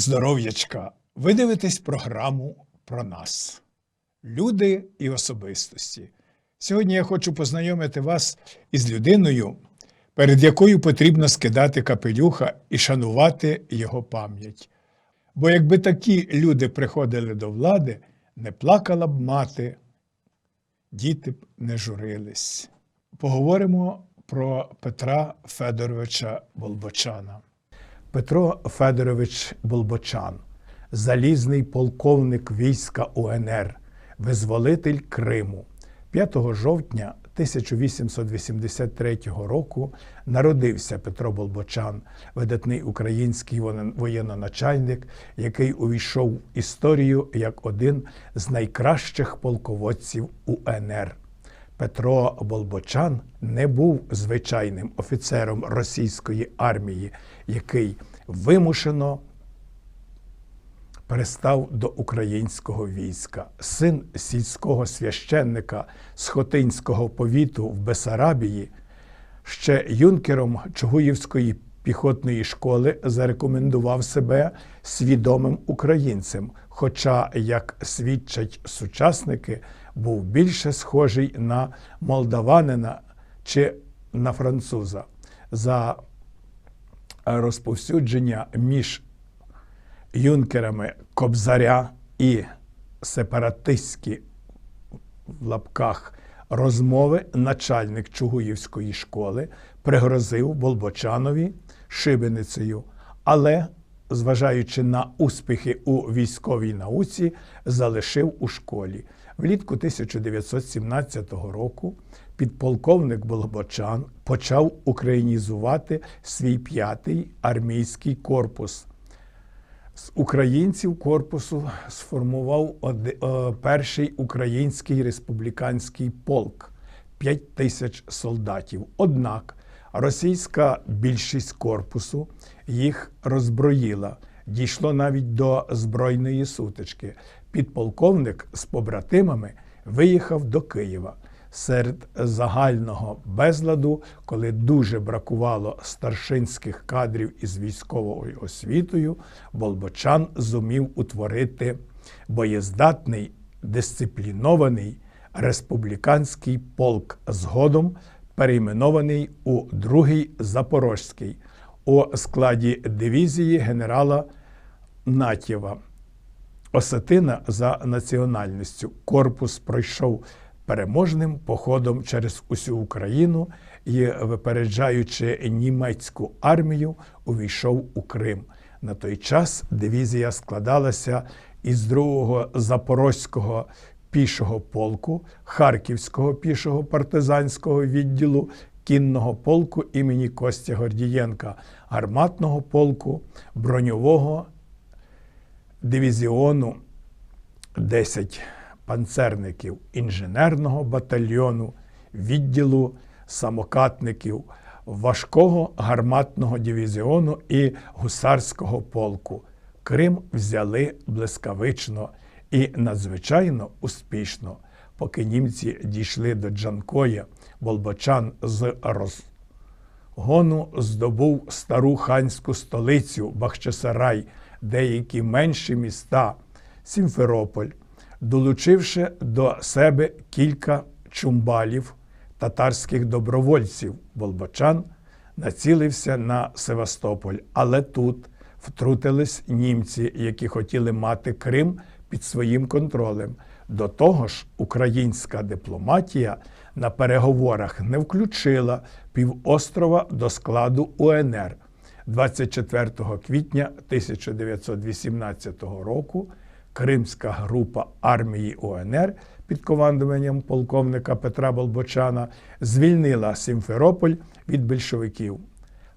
Здоров'ячка! Ви дивитесь програму про нас, люди і особистості. Сьогодні я хочу познайомити вас із людиною, перед якою потрібно скидати капелюха і шанувати його пам'ять. Бо якби такі люди приходили до влади, не плакала б мати, діти б не журились. Поговоримо про Петра Федоровича Болбочана. Петро Федорович Болбочан, залізний полковник війська УНР, визволитель Криму. 5 жовтня 1883 року народився Петро Болбочан, видатний український воєн- воєнноначальник, який увійшов в історію як один з найкращих полководців УНР. Петро Болбочан не був звичайним офіцером російської армії, який вимушено перестав до українського війська. Син сільського священника з Хотинського повіту в Бесарабії, ще юнкером Чугуївської піхотної школи зарекомендував себе свідомим українцем, хоча, як свідчать сучасники, був більше схожий на молдаванина чи на француза. За розповсюдження між юнкерами Кобзаря і сепаратистські в лапках розмови начальник Чугуївської школи пригрозив Болбочанові шибеницею, але, зважаючи на успіхи у військовій науці, залишив у школі. Влітку 1917 року підполковник Болбочан почав українізувати свій п'ятий армійський корпус. З українців корпусу сформував е, перший український республіканський полк 5 тисяч солдатів. Однак російська більшість корпусу їх роззброїла. Дійшло навіть до збройної сутички. Підполковник з побратимами виїхав до Києва. Серед загального безладу, коли дуже бракувало старшинських кадрів із військовою освітою, Болбочан зумів утворити боєздатний, дисциплінований республіканський полк, згодом перейменований у другий Запорозький у складі дивізії генерала Натєва. Осетина за національністю. Корпус пройшов переможним походом через усю Україну і, випереджаючи німецьку армію, увійшов у Крим. На той час дивізія складалася із другого запорозького пішого полку, Харківського пішого партизанського відділу, кінного полку імені Костя Гордієнка, гарматного полку, броньового дивізіону 10 панцерників інженерного батальйону, відділу самокатників, важкого гарматного дивізіону і гусарського полку. Крим взяли блискавично і надзвичайно успішно. Поки німці дійшли до Джанкоя, Болбочан з роз... Гону здобув стару ханську столицю Бахчисарай, деякі менші міста Сімферополь, долучивши до себе кілька чумбалів татарських добровольців. Болбочан націлився на Севастополь, але тут втрутились німці, які хотіли мати Крим під своїм контролем. До того ж, українська дипломатія на переговорах не включила півострова до складу УНР. 24 квітня 1918 року Кримська група армії УНР під командуванням полковника Петра Болбочана звільнила Сімферополь від більшовиків.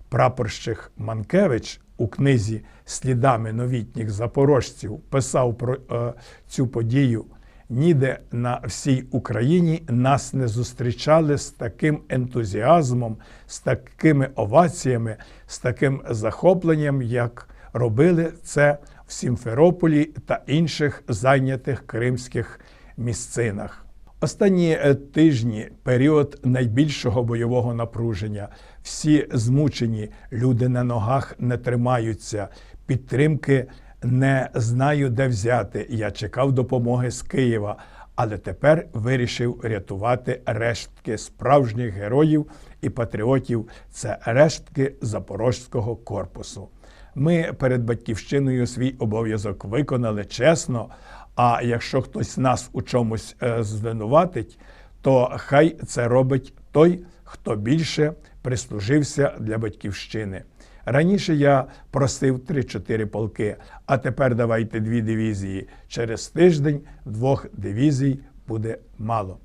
Прапорщик Манкевич у книзі Слідами новітніх запорожців писав про е, цю подію. Ніде на всій Україні нас не зустрічали з таким ентузіазмом, з такими оваціями, з таким захопленням, як робили це в Сімферополі та інших зайнятих кримських місцинах. Останні е, тижні період найбільшого бойового напруження Всі змучені, люди на ногах не тримаються, підтримки не знаю, де взяти. Я чекав допомоги з Києва, але тепер вирішив рятувати рештки справжніх героїв і патріотів. Це рештки Запорозького корпусу. Ми перед батьківщиною свій обов'язок виконали чесно. А якщо хтось нас у чомусь е, звинуватить, то хай це робить той, хто більше прислужився для батьківщини. Раніше я просив 3-4 полки, а тепер давайте дві дивізії. Через тиждень двох дивізій буде мало.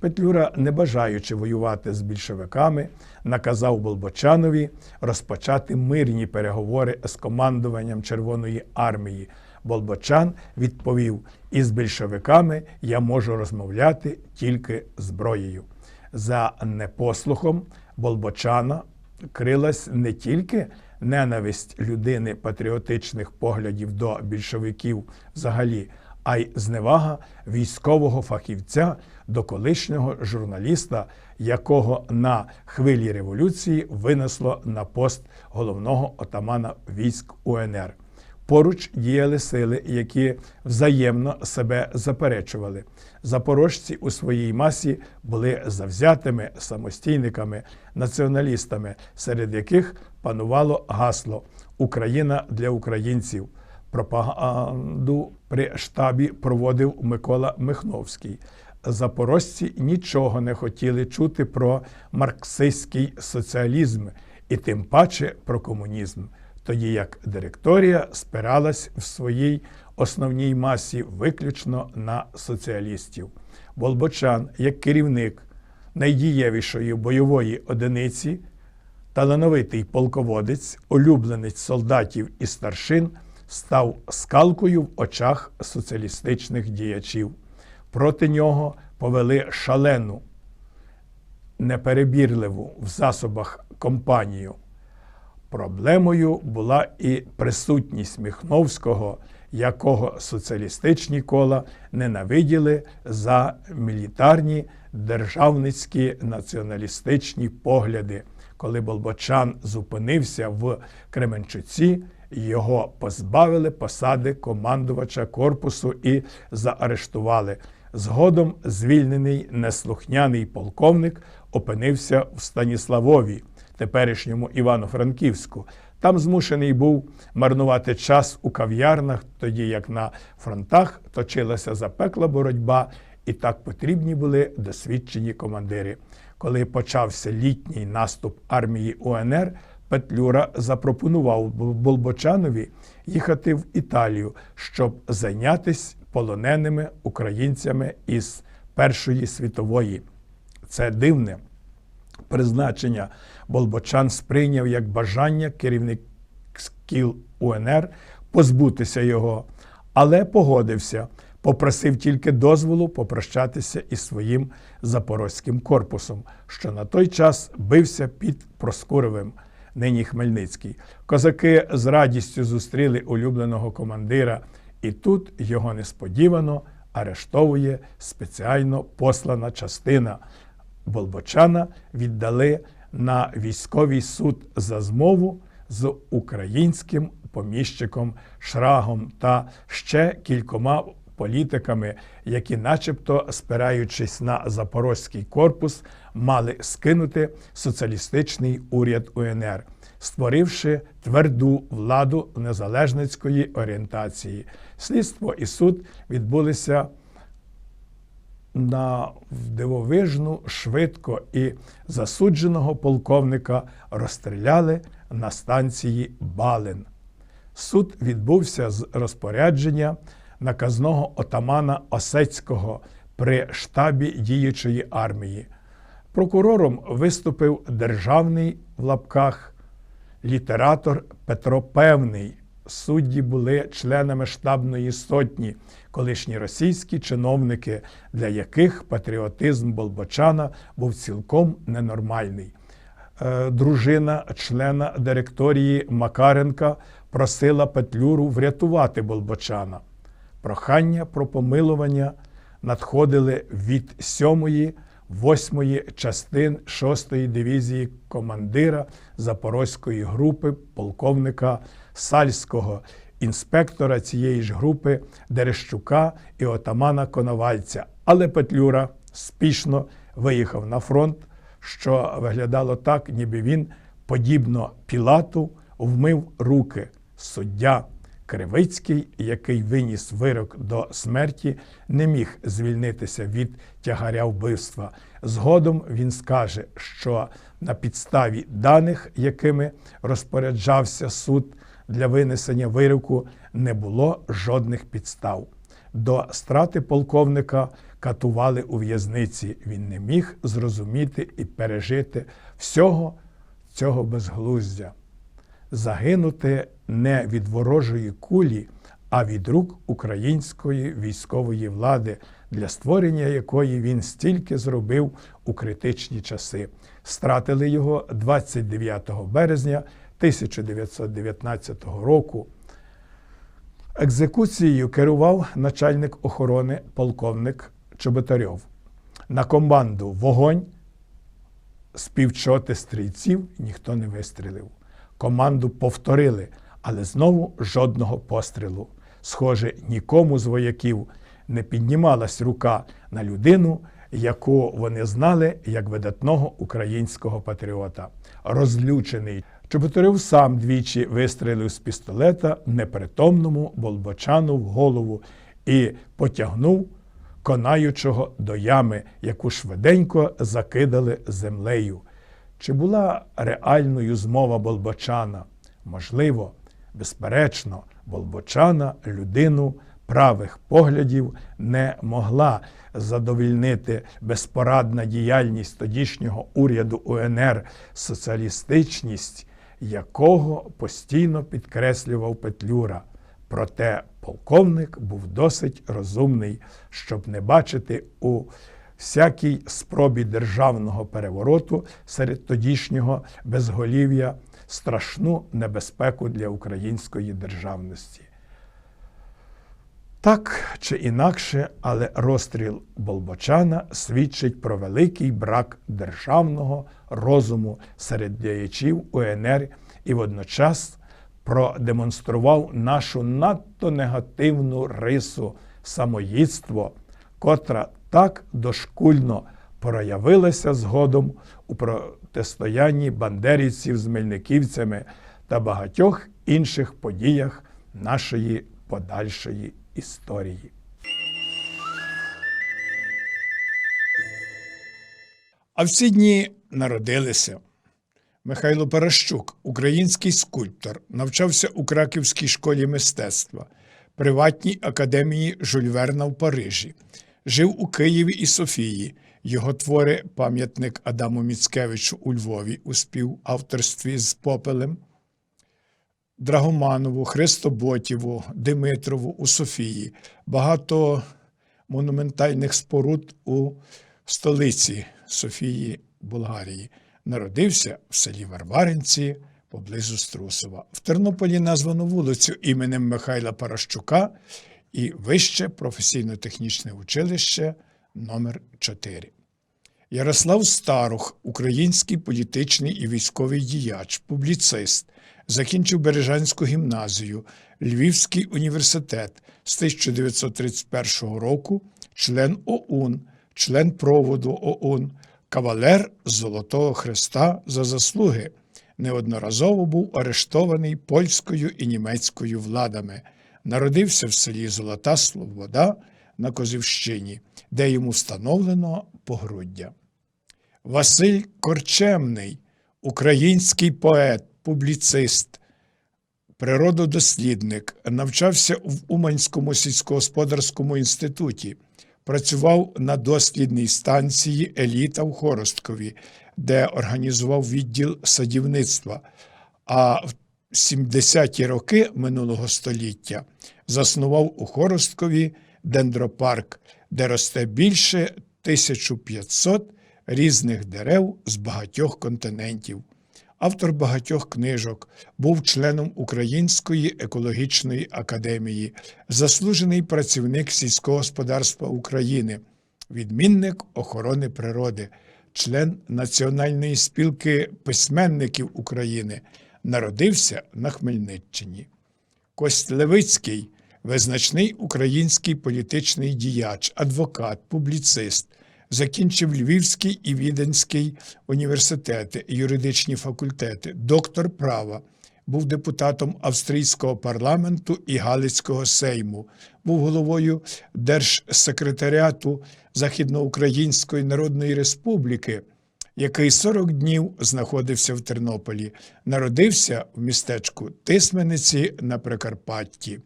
Петлюра, не бажаючи воювати з більшовиками, наказав Болбочанові розпочати мирні переговори з командуванням Червоної армії. Болбочан відповів: із більшовиками я можу розмовляти тільки зброєю. За непослухом Болбочана крилась не тільки ненависть людини патріотичних поглядів до більшовиків взагалі, а й зневага військового фахівця до колишнього журналіста, якого на хвилі революції винесло на пост головного отамана військ УНР. Поруч діяли сили, які взаємно себе заперечували. Запорожці у своїй масі були завзятими самостійниками, націоналістами, серед яких панувало гасло Україна для українців. Пропаганду при штабі проводив Микола Михновський. Запорожці нічого не хотіли чути про марксистський соціалізм і тим паче про комунізм тоді як директорія спиралась в своїй основній масі виключно на соціалістів. Болбочан, як керівник найдієвішої бойової одиниці, талановитий полководець, улюбленець солдатів і старшин, став скалкою в очах соціалістичних діячів. Проти нього повели шалену, неперебірливу в засобах компанію. Проблемою була і присутність Міхновського, якого соціалістичні кола ненавиділи за мілітарні державницькі націоналістичні погляди. Коли Болбочан зупинився в Кременчуці, його позбавили посади командувача корпусу і заарештували. Згодом звільнений неслухняний полковник опинився в Станіславові теперішньому Івано-Франківську. Там змушений був марнувати час у кав'ярнах, тоді як на фронтах точилася запекла боротьба, і так потрібні були досвідчені командири. Коли почався літній наступ армії УНР, Петлюра запропонував Болбочанові їхати в Італію, щоб зайнятися полоненими українцями із Першої світової. Це дивне призначення Болбочан сприйняв як бажання керівників УНР позбутися його, але погодився, попросив тільки дозволу попрощатися із своїм запорозьким корпусом, що на той час бився під Проскуровим, нині Хмельницький. Козаки з радістю зустріли улюбленого командира, і тут його несподівано арештовує спеціально послана частина. Болбочана віддали на військовий суд за змову з українським поміщиком Шрагом та ще кількома політиками, які, начебто, спираючись на запорозький корпус, мали скинути соціалістичний уряд УНР, створивши тверду владу незалежницької орієнтації. Слідство і суд відбулися на дивовижну швидко і засудженого полковника розстріляли на станції Балин. Суд відбувся з розпорядження наказного отамана Осецького при штабі діючої армії. Прокурором виступив державний в лапках літератор Петро Певний. Судді були членами штабної сотні, колишні російські чиновники, для яких патріотизм Болбочана був цілком ненормальний. Е, дружина члена директорії Макаренка просила Петлюру врятувати Болбочана. Прохання про помилування надходили від сьомої 8-ї частин 6-ї дивізії командира Запорозької групи полковника Сальського, інспектора цієї ж групи Дерещука і отамана Коновальця. Але Петлюра спішно виїхав на фронт, що виглядало так, ніби він, подібно Пілату, вмив руки. Суддя Кривицький, який виніс вирок до смерті, не міг звільнитися від тягаря вбивства. Згодом він скаже, що на підставі даних, якими розпоряджався суд для винесення вироку, не було жодних підстав. До страти полковника катували у в'язниці. Він не міг зрозуміти і пережити всього цього безглуздя. Загинути не від ворожої кулі, а від рук української військової влади, для створення якої він стільки зробив у критичні часи. Стратили його 29 березня 1919 року. Екзекуцією керував начальник охорони полковник Чоботарьов. На команду вогонь з півчоти стрільців ніхто не вистрілив. Команду повторили, але знову жодного пострілу. Схоже, нікому з вояків не піднімалась рука на людину, яку вони знали як видатного українського патріота. Розлючений Чоботарьов сам двічі вистрелив з пістолета непритомному болбочану в голову і потягнув конаючого до ями, яку швиденько закидали землею. Чи була реальною змова Болбочана? Можливо, безперечно, Болбочана людину правих поглядів не могла задовільнити безпорадна діяльність тодішнього уряду УНР, соціалістичність, якого постійно підкреслював Петлюра. Проте полковник був досить розумний, щоб не бачити у всякій спробі державного перевороту серед тодішнього безголів'я страшну небезпеку для української державності. Так чи інакше, але розстріл Болбочана свідчить про великий брак державного розуму серед діячів УНР і водночас продемонстрував нашу надто негативну рису самоїдство, котра так дошкульно проявилася згодом у протистоянні бандерівців з мельниківцями та багатьох інших подіях нашої подальшої історії. А в ці дні народилися Михайло Паращук, український скульптор, навчався у Краківській школі мистецтва, приватній академії Жюль Верна в Парижі, жив у Києві і Софії. Його твори пам'ятник Адаму Міцкевичу у Львові у співавторстві з Попелем, Драгоманову, Христоботіву, Димитрову у Софії, багато монументальних споруд у столиці Софії Болгарії. Народився в селі Варваринці поблизу Струсова. В Тернополі названо вулицю іменем Михайла Паращука і Вище професійно-технічне училище номер 4 Ярослав Старух, український політичний і військовий діяч, публіцист, закінчив Бережанську гімназію, Львівський університет з 1931 року, член ОУН, член проводу ОУН, кавалер Золотого Хреста за заслуги. Неодноразово був арештований польською і німецькою владами. Народився в селі Золота Слобода на Козівщині, де йому встановлено погруддя. Василь Корчемний, український поет, публіцист, природодослідник, навчався в Уманському сільськогосподарському інституті, працював на дослідній станції Еліта в Хоросткові, де організував відділ садівництва. А в 70-ті роки минулого століття заснував у Хоросткові дендропарк, де росте більше 1500 різних дерев з багатьох континентів. Автор багатьох книжок, був членом Української екологічної академії, заслужений працівник сільського господарства України, відмінник охорони природи, член Національної спілки письменників України, народився на Хмельниччині. Кость Левицький визначний український політичний діяч, адвокат, публіцист, закінчив Львівський і Віденський університети, юридичні факультети, доктор права, був депутатом австрійського парламенту і Галицького сейму, був головою Держсекретаріату Західноукраїнської Народної Республіки, який 40 днів знаходився в Тернополі, народився в містечку Тисмениці на Прикарпатті.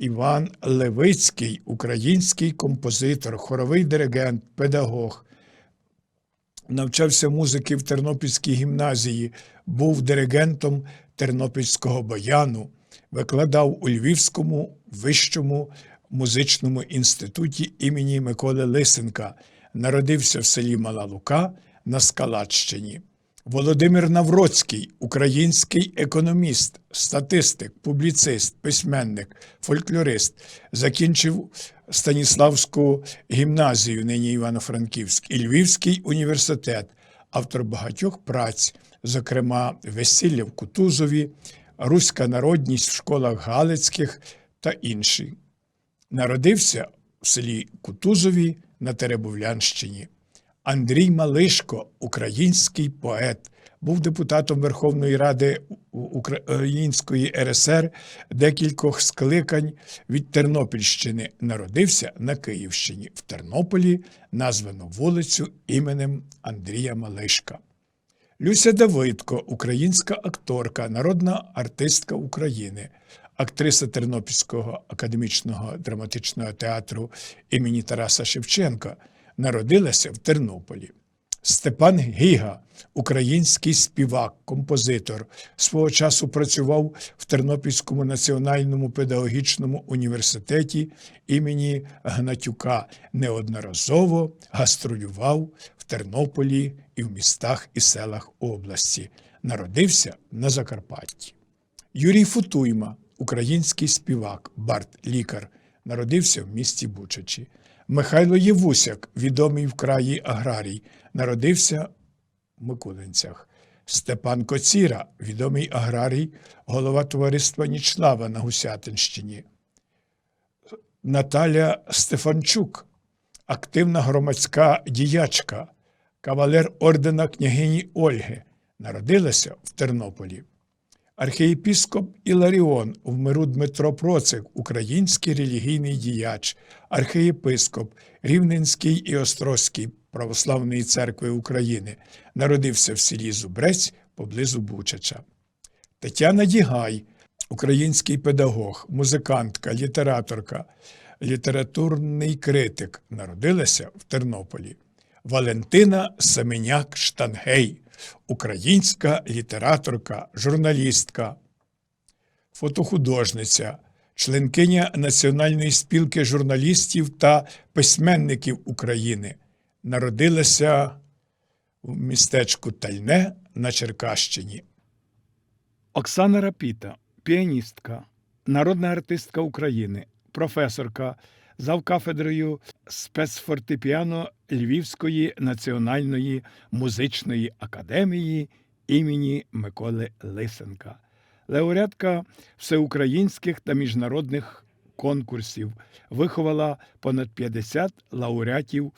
Іван Левицький, український композитор, хоровий диригент, педагог. Навчався музики в Тернопільській гімназії, був диригентом Тернопільського баяну, викладав у Львівському вищому музичному інституті імені Миколи Лисенка, народився в селі Мала Лука на Скалаччині. Володимир Навроцький, український економіст, статистик, публіцист, письменник, фольклорист, закінчив Станіславську гімназію, нині Івано-Франківськ, і Львівський університет, автор багатьох праць, зокрема Весілля в Кутузові, Руська народність в школах Галицьких та інші. Народився в селі Кутузові на Теребовлянщині. Андрій Малишко, український поет, був депутатом Верховної Ради Української РСР декількох скликань від Тернопільщини. Народився на Київщині. В Тернополі названо вулицю іменем Андрія Малишка. Люся Давидко, українська акторка, народна артистка України, актриса Тернопільського академічного драматичного театру імені Тараса Шевченка, народилася в Тернополі. Степан Гіга, український співак, композитор, свого часу працював в Тернопільському національному педагогічному університеті імені Гнатюка, неодноразово гастролював в Тернополі і в містах і селах області. Народився на Закарпатті. Юрій Футуйма, український співак, бард, лікар, народився в місті Бучачі. Михайло Євусяк, відомий в краї аграрій, народився в Микулинцях. Степан Коціра, відомий аграрій, голова товариства Нічлава на Гусятинщині. Наталя Стефанчук, активна громадська діячка, кавалер ордена княгині Ольги, народилася в Тернополі. Архієпіскоп Іларіон в миру Дмитро Процик, український релігійний діяч, архієпископ Рівненський і Острозький Православної церкви України, народився в селі Зубрець поблизу Бучача. Тетяна Дігай, український педагог, музикантка, літераторка, літературний критик, народилася в Тернополі. Валентина Семеняк Штангей, українська літераторка, журналістка, фотохудожниця, членкиня Національної спілки журналістів та письменників України. Народилася в містечку Тальне на Черкащині. Оксана Рапіта, піаністка, народна артистка України, професорка, завкафедрою спецфортепіано Львівської національної музичної академії імені Миколи Лисенка, лауреатка всеукраїнських та міжнародних конкурсів, виховала понад 50 лауреатів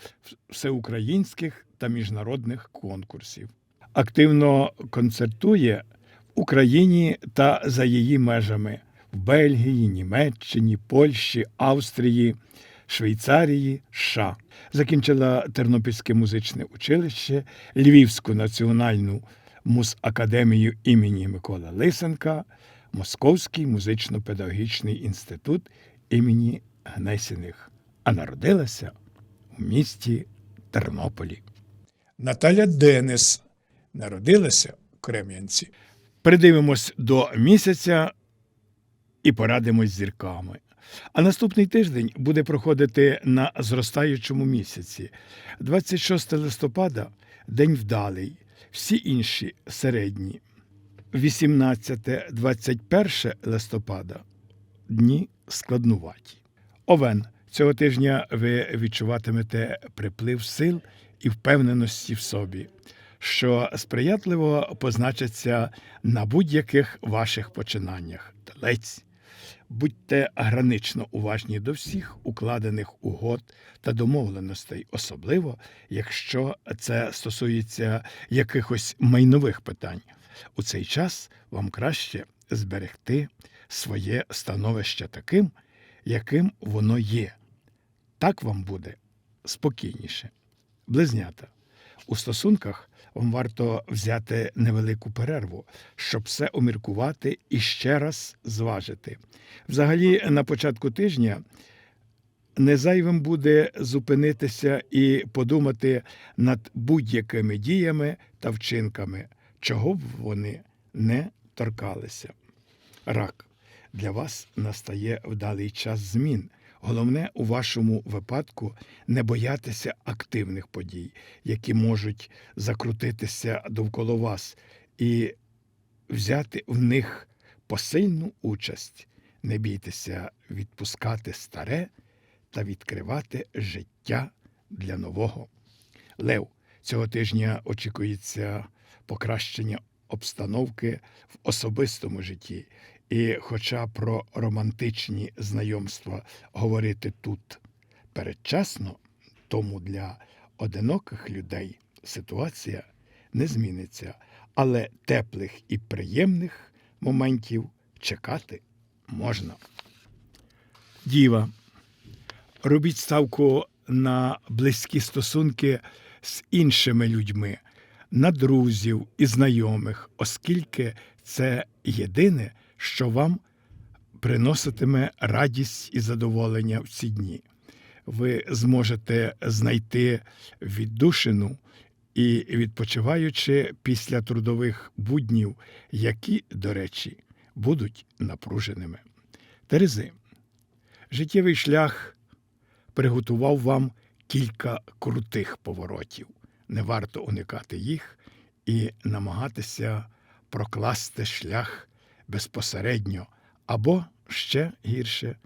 всеукраїнських та міжнародних конкурсів. Активно концертує в Україні та за її межами. В Бельгії, Німеччині, Польщі, Австрії, Швейцарії, США. Закінчила Тернопільське музичне училище, Львівську національну музакадемію імені Миколи Лисенка, Московський музично-педагогічний інститут імені Гнесіних, а народилася у місті Тернополі. Наталя Денис народилася в Крем'янці. Придивимось до місяця і порадимось зірками. А наступний тиждень буде проходити на зростаючому місяці. 26 листопада день вдалий, всі інші середні. 18-21 листопада дні складнуваті. Овен Цього тижня ви відчуватимете приплив сил і впевненості в собі, що сприятливо позначаться на будь-яких ваших починаннях. Телець. Будьте гранично уважні до всіх укладених угод та домовленостей, особливо якщо це стосується якихось майнових питань. У цей час вам краще зберегти своє становище таким, яким воно є. Так вам буде спокійніше. Близнята. У стосунках вам варто взяти невелику перерву, щоб все уміркувати і ще раз зважити. Взагалі, на початку тижня не зайвим буде зупинитися і подумати над будь-якими діями та вчинками, чого б вони не торкалися. Рак. Для вас настає вдалий час змін. Головне у вашому випадку не боятися активних подій, які можуть закрутитися довкола вас, і взяти в них посильну участь. Не бійтеся відпускати старе та відкривати життя для нового. Лев, цього тижня очікується покращення обстановки в особистому житті. І хоча про романтичні знайомства говорити тут передчасно, тому для одиноких людей ситуація не зміниться, але теплих і приємних моментів чекати можна. Діва. Робіть ставку на близькі стосунки з іншими людьми, на друзів і знайомих, оскільки це єдине, що вам приноситиме радість і задоволення в ці дні. Ви зможете знайти віддушину і відпочиваючи після трудових буднів, які, до речі, будуть напруженими. Терези, життєвий шлях приготував вам кілька крутих поворотів. Не варто уникати їх і намагатися прокласти шлях безпосередньо або ще гірше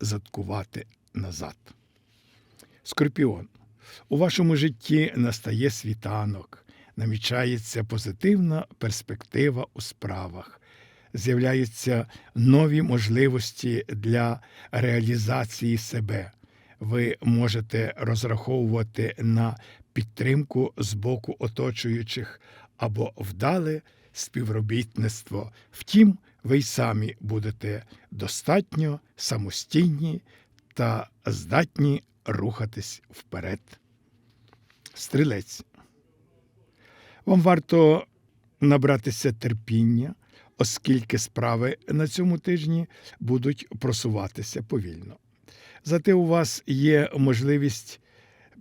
заткувати назад. Скорпіон. У вашому житті настає світанок, намічається позитивна перспектива у справах, з'являються нові можливості для реалізації себе. Ви можете розраховувати на підтримку з боку оточуючих або вдале співробітництво. Втім, ви й самі будете достатньо самостійні та здатні рухатись вперед. Стрілець. Вам варто набратися терпіння, оскільки справи на цьому тижні будуть просуватися повільно. Зате у вас є можливість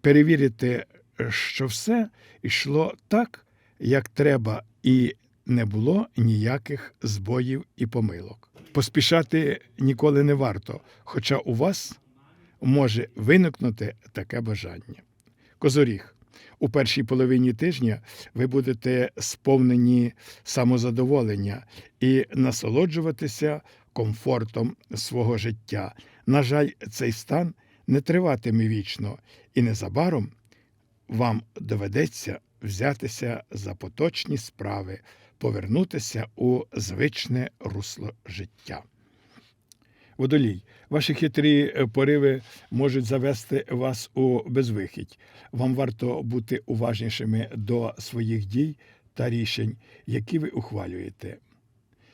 перевірити, що все йшло так, як треба, і не було ніяких збоїв і помилок. Поспішати ніколи не варто, хоча у вас може виникнути таке бажання. Козоріг. У першій половині тижня ви будете сповнені самозадоволення і насолоджуватися комфортом свого життя. На жаль, цей стан не триватиме вічно, і незабаром вам доведеться взятися за поточні справи, повернутися у звичне русло життя. Водолій, ваші хитрі е, пориви можуть завести вас у безвихідь. Вам варто бути уважнішими до своїх дій та рішень, які ви ухвалюєте.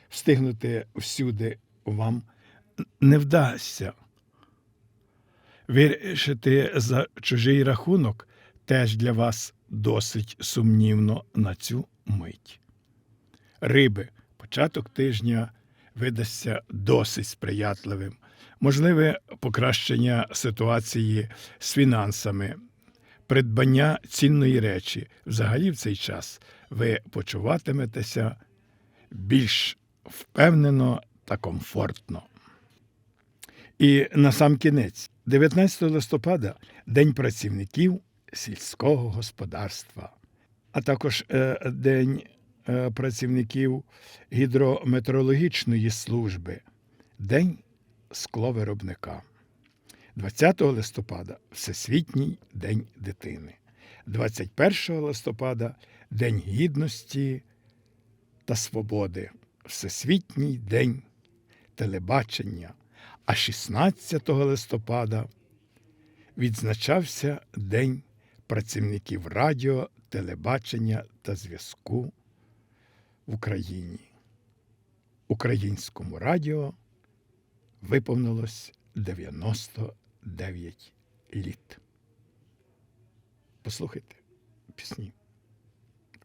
Встигнути всюди вам не вдасться. Вирішити за чужий рахунок теж для вас досить сумнівно на цю мить. Риби, початок тижня видасться досить сприятливим. Можливе покращення ситуації з фінансами, придбання цінної речі. Взагалі в цей час ви почуватиметеся більш впевнено та комфортно. І на сам кінець, 19 листопада, День працівників сільського господарства, а також е, День працівників гідрометеорологічної служби, День скловиробника. 20 листопада Всесвітній день дитини, 21 листопада День гідності та свободи, Всесвітній день телебачення, а 16 листопада відзначався День працівників радіо, телебачення та зв'язку в Україні. Українському радіо виповнилось 99 літ. Послухайте пісні.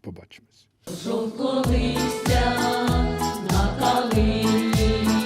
Побачимось. Жовтолистя на калині